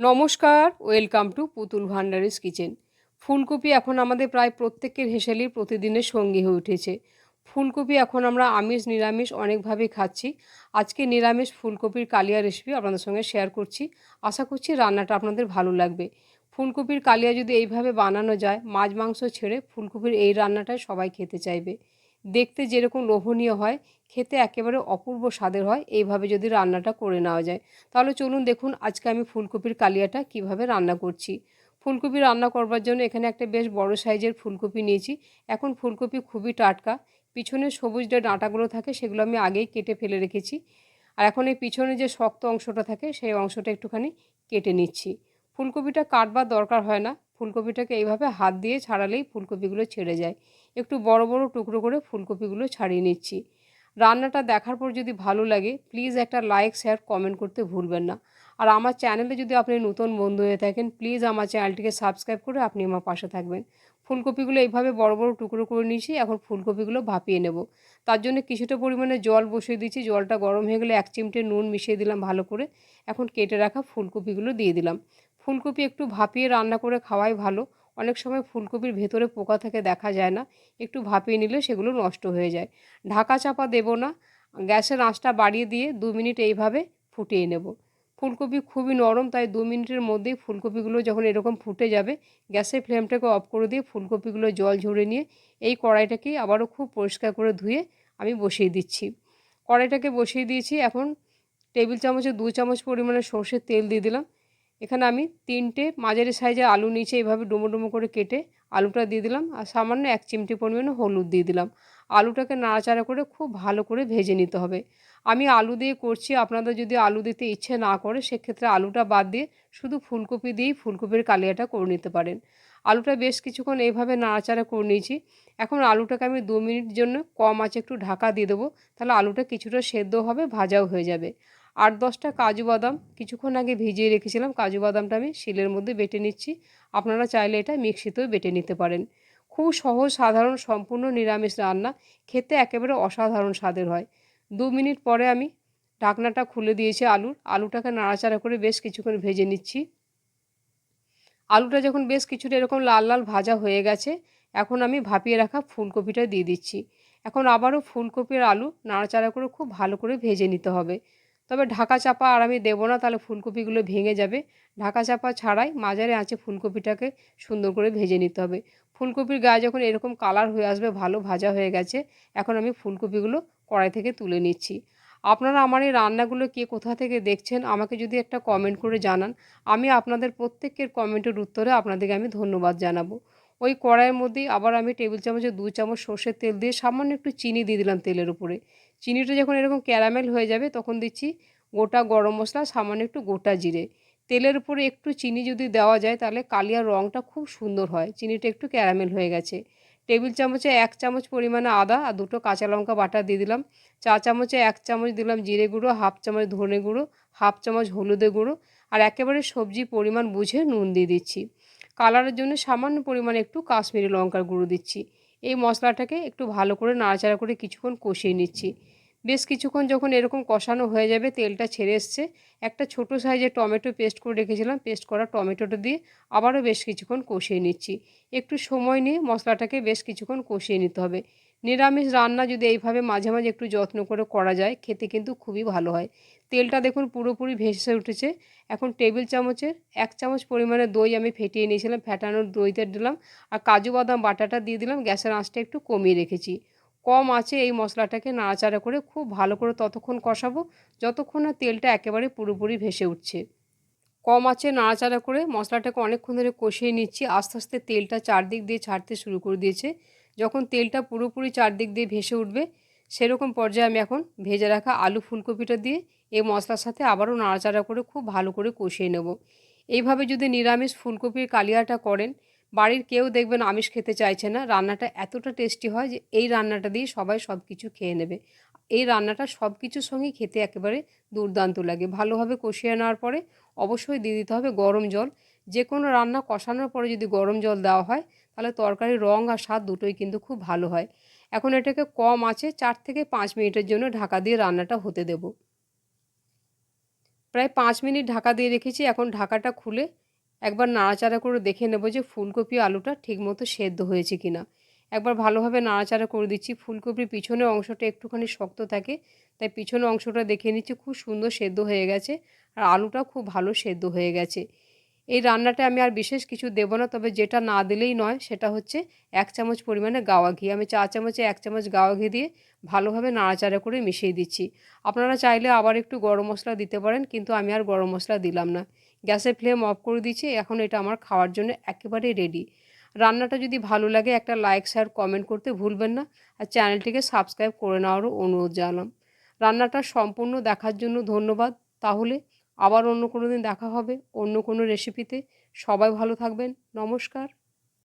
নমস্কার, welcome to পুতুল ভান্ডারিস kitchen. ফুলকপি এখন আমাদের প্রায় প্রত্যেকের হেসেলেই প্রতিদিনের সঙ্গী হয়ে উঠেছে। ফুলকপি এখন আমরা আমিষ, নিরামিষ অনেকভাবেই খাচ্ছি। আজকে নিরামিষ ফুলকপির কালিয়া রেসিপি আপনাদের সঙ্গে শেয়ার করছি। আশা করছি রান্নাটা আপনাদের ভালো লাগবে। ফুলকপির কালিয়া যদি এইভাবে বানানো যায়, মাছ, মাংস ছেড়ে ফুলকপির এই রান্নাটাই সবাই খেতে চাইবে। দেখতে যেরকম লোভনীয় হয়, খেতে একেবারে অপূর্ব স্বাদের হয়, এইভাবে যদি রান্নাটা করে নেওয়া যায়। তাহলে চলুন দেখুন আজকে আমি ফুলকপির কালিয়াটা কীভাবে রান্না করছি। ফুলকপি রান্না করবার জন্য এখানে একটা বেশ বড় সাইজের ফুলকপি নিয়েছি। এখন ফুলকপি খুবই টাটকা। পিছনে সবুজ যে ডাঁটাগুলো থাকে, সেগুলো আমি আগেই কেটে ফেলে রেখেছি। আর এখন এই পিছনে যে শক্ত অংশটা থাকে, সেই অংশটা একটুখানি কেটে নিচ্ছি। ফুলকপিটা কাটবার দরকার হয় না। ফুলকপিটাকে এইভাবে হাত দিয়ে ছাড়ালেই ফুলকপিগুলো ছেড়ে যায়। একটু বড় বড় টুকরো করে ফুলকপিগুলো ছাড়িয়ে নিচ্ছি। রান্নাটা দেখার পর যদি ভালো লাগে প্লিজ একটা লাইক শেয়ার কমেন্ট করতে ভুলবেন না। আর আমার চ্যানেলে যদি আপনি নতুন বন্ধু হয়ে থাকেন প্লিজ আমার চ্যানেলটিকে সাবস্ক্রাইব করে আপনি আমার পাশে থাকবেন। ফুলকপিগুলো এইভাবে বড় বড় টুকরো করে নিয়েছি, এখন ফুলকপিগুলো ভাপিয়ে নেব। তার জন্য কিছুটা পরিমাণে জল বসিয়ে দিচ্ছি জলটা গরম হয়ে গেলে এক চিমটে নুন মিশিয়ে দিলাম ভালো করে। এখন কেটে রাখা ফুলকপিগুলো দিয়ে দিলাম। ফুলকপি একটু ভাপিয়ে রান্না করে খাওয়াই ভালো। অনেক সময় ফুলকপির ভেতরে পোকা থেকে দেখা যায় না, একটু ভাপিয়ে নিলে সেগুলো নষ্ট হয়ে যায়। ঢাকা চাপা দেব না, গ্যাসের আঁচটা বাড়িয়ে দিয়ে দু মিনিট এইভাবে ফুটিয়ে নেব। ফুলকপি খুবই নরম, তাই দু মিনিটের মধ্যেই ফুলকপিগুলো যখন এরকম ফুটে যাবে, গ্যাসের ফ্লেমটাকে অফ করে দিয়ে ফুলকপিগুলো জল ঝরে নিয়ে এই কড়াইটাকেই আবারও খুব পরিষ্কার করে ধুয়ে আমি বসিয়ে দিচ্ছি। কড়াইটাকে বসিয়ে দিয়েছি, এখন টেবিল চামচে দু চামচ পরিমাণে সর্ষের তেল দিয়ে দিলাম। এখানে আমি তিনটে মাঝারি সাইজের আলু নিচে এইভাবে ডুমো ডুমো করে কেটে আলুটা দিয়ে দিলাম আর সামান্য এক চিমটি পরিমাণে হলুদ দিয়ে দিলাম। আলুটাকে নাড়াচাড়া করে খুব ভালো করে ভেজে নিতে হবে। আমি আলু দিয়ে করছি, আপনাদের যদি আলু দিতে ইচ্ছে না করে, সেক্ষেত্রে আলুটা বাদ দিয়ে শুধু ফুলকপি দিয়েই ফুলকপির কালিয়াটা করে নিতে পারেন। আলুটা বেশ কিছুক্ষণ এইভাবে নাড়াচাড়া করে নিয়েছি। এখন আলুটাকে আমি দু মিনিট জন্য কম আছে একটু ঢাকা দিয়ে দেবো, তাহলে আলুটা কিছুটা সেদ্ধ হবে, ভাজাও হয়ে যাবে। আট দশটা কাজু বাদাম কিছুক্ষণ আগে ভিজিয়ে রেখেছিলাম। কাজু বাদামটা আমি শিলের মধ্যে বেটে নিচ্ছি। আপনারা চাইলে এটা মিক্সিতেও বেটে নিতে পারেন। খুব সহজ, সাধারণ, সম্পূর্ণ নিরামিষ রান্না। খেতে একেবারে অসাধারণ স্বাদের হয়। দু মিনিট পরে আমি ঢাকনাটা খুলে দিয়েছি আলুর। আলুটাকে নাড়াচাড়া করে বেশ কিছুক্ষণ ভেজে নিচ্ছি। আলুটা যখন বেশ কিছুটা এরকম লাল লাল ভাজা হয়ে গেছে, এখন আমি ভাপিয়ে রাখা ফুলকপিটা দিয়ে দিচ্ছি। এখন আবারও ফুলকপির আলু নাড়াচাড়া করে খুব ভালো করে ভেজে নিতে হবে। তবে ঢাকা চাপা আর আমি দেবো না, তাহলে ফুলকপিগুলো ভেঙে যাবে। ঢাকা চাপা ছাড়াই মাঝারে আঁচে ফুলকপিটাকে সুন্দর করে ভেজে নিতে হবে। ফুলকপির গায়ে যখন এরকম কালার হয়ে আসবে, ভালো ভাজা হয়ে গেছে, এখন আমি ফুলকপিগুলো কড়াই থেকে তুলে নিচ্ছি। আপনারা আমার এই রান্নাগুলো কে কোথা থেকে দেখছেন, আমাকে যদি একটা কমেন্ট করে জানান। আমি আপনাদের প্রত্যেকের কমেন্টের উত্তরে আপনাদেরকে আমি ধন্যবাদ জানাব। ওই কড়াইয়ের মধ্যেই আবার আমি টেবিল চামচে দু চামচ সর্ষের তেল দিয়ে সামান্য একটু চিনি দিয়ে দিলাম তেলের উপরে। চিনিটা যখন এরকম ক্যারামেল হয়ে যাবে, তখন দিচ্ছি গোটা গরম মশলা, সামান্য একটু গোটা জিরে। তেলের উপরে একটু চিনি যদি দেওয়া যায়, তাহলে কালিয়ার রঙটা খুব সুন্দর হয়। চিনিটা একটু ক্যারামেল হয়ে গেছে। টেবিল চামচে এক চামচ পরিমাণে আদা আর দুটো কাঁচা লঙ্কা বাটা দিয়ে দিলাম। চা চামচে এক চামচ দিলাম জিরে গুঁড়ো, হাফ চামচ ধনে গুঁড়ো, হাফ চামচ হলুদে গুঁড়ো আর একেবারে সবজি পরিমাণ বুঝে নুন দিয়ে দিচ্ছি। কালারের জন্য সামান্য পরিমাণে একটু কাশ্মীরি লঙ্কার গুঁড়ো দিচ্ছি। এই মশলাটাকে একটু ভালো করে নাড়াচাড়া করে কিছুক্ষণ কষিয়ে নিচ্ছি। বেশ কিছুক্ষণ যখন এরকম কষানো হয়ে যাবে, তেলটা ছেড়ে এসছে। একটা ছোট সাইজের টমেটো পেস্ট করে রেখেছিলাম। পেস্ট করা টমেটোটা দিয়ে আবারও বেশ কিছুক্ষণ কষিয়ে নিচ্ছি। একটু সময় নিয়ে মশলাটাকে বেশ কিছুক্ষণ কষিয়ে নিতে হবে। নিরামিষ রান্না যদি এইভাবে মাঝে মাঝে একটু যত্ন করে করা যায়, খেতে কিন্তু খুবই ভালো হয়। তেলটা দেখুন পুরোপুরি ভেসে উঠেছে। এখন টেবিল চামচের এক চামচ পরিমাণে দই আমি ফেটিয়ে নিয়েছিলাম, ফেটানোর দইতে দিলাম আর কাজু বাদাম বাটাটা দিয়ে দিলাম, গ্যাসের আঁচটা একটু কমিয়ে রেখেছি। কম আছে এই মশলাটাকে নাড়াচাড়া করে খুব ভালো করে ততক্ষণ কষাবো, যতক্ষণ না তেলটা একেবারে পুরোপুরি ভেসে উঠছে। কম আছে নাড়াচাড়া করে মশলাটাকে অনেকক্ষণ ধরে কষিয়ে নিচ্ছি, আস্তে আস্তে তেলটা চারদিক দিয়ে ছাড়তে শুরু করে দিয়েছে। যখন তেলটা পুরোপুরি চারদিক দিয়ে ভেসে উঠবে, সেরকম পর্যায়ে আমি এখন ভেজে রাখা আলু ফুলকপিটা দিয়ে এই মশলার সাথে আবারও নাড়াচাড়া করে খুব ভালো করে কষিয়ে নেব। এইভাবে যদি নিরামিষ ফুলকপির কালিয়াটা করেন, বাড়ির কেউ দেখবেন আমিষ খেতে চাইছে না, রান্নাটা এতটা টেস্টি হয় যে এই রান্নাটা দিয়ে সবাই সব কিছু খেয়ে নেবে। এই রান্নাটা সব কিছুর সঙ্গেই খেতে একেবারে দুর্দান্ত লাগে। ভালোভাবে কষিয়ে নেওয়ার পরে অবশ্যই দিয়ে দিতে হবে গরম জল যে কোনো রান্না কষানোর পরে যদি গরম জল দেওয়া হয়, তাহলে তরকারির রঙ আর স্বাদ দুটোই কিন্তু খুব ভালো হয়। এখন এটাকে কম আছে চার থেকে পাঁচ মিনিটের জন্য ঢাকা দিয়ে রান্নাটা হতে দেব। প্রায় পাঁচ মিনিট ঢাকা দিয়ে রেখেছি। এখন ঢাকাটা খুলে একবার নাড়াচাড়া করে দেখে নেব যে ফুলকপি আলুটা ঠিকমতো সেদ্ধ হয়েছে কি না একবার ভালোভাবে নাড়াচাড়া করে দিচ্ছি। ফুলকপির পিছনের অংশটা একটুখানি শক্ত থাকে, তাই পিছনের অংশটা দেখে নিচ্ছি খুব সুন্দর সেদ্ধ হয়ে গেছে। আর আলুটা খুব ভালো সেদ্ধ হয়ে গেছে। এই রান্নাটা আমি আর বিশেষ কিছু দেব না, তবে যেটা না দিলেই নয় সেটা হচ্ছে এক চামচ পরিমাণে গাওয়া ঘি। আমি চা চামচে এক চামচ গাওয়া ঘি দিয়ে ভালোভাবে নাড়াচাড়া করে মিশিয়ে দিচ্ছি। আপনারা চাইলে আবার একটু গরম মশলা দিতে পারেন, কিন্তু আমি আর গরম মশলা দিলাম না। গ্যাসের ফ্লেম অফ করে দিচ্ছি, এখন এটা আমার খাওয়ার জন্য একেবারেই রেডি। রান্নাটা যদি ভালো লাগে একটা লাইক, শেয়ার, কমেন্ট করতে ভুলবেন না। আর চ্যানেলটিকে সাবস্ক্রাইব করে নেওয়ারও অনুরোধ জানালাম। রান্নাটা সম্পূর্ণ দেখার জন্য ধন্যবাদ। তাহলে আবার অন্য কোনো দিন দেখা হবে অন্য কোনো রেসিপিতে সবাই ভালো থাকবেন। নমস্কার।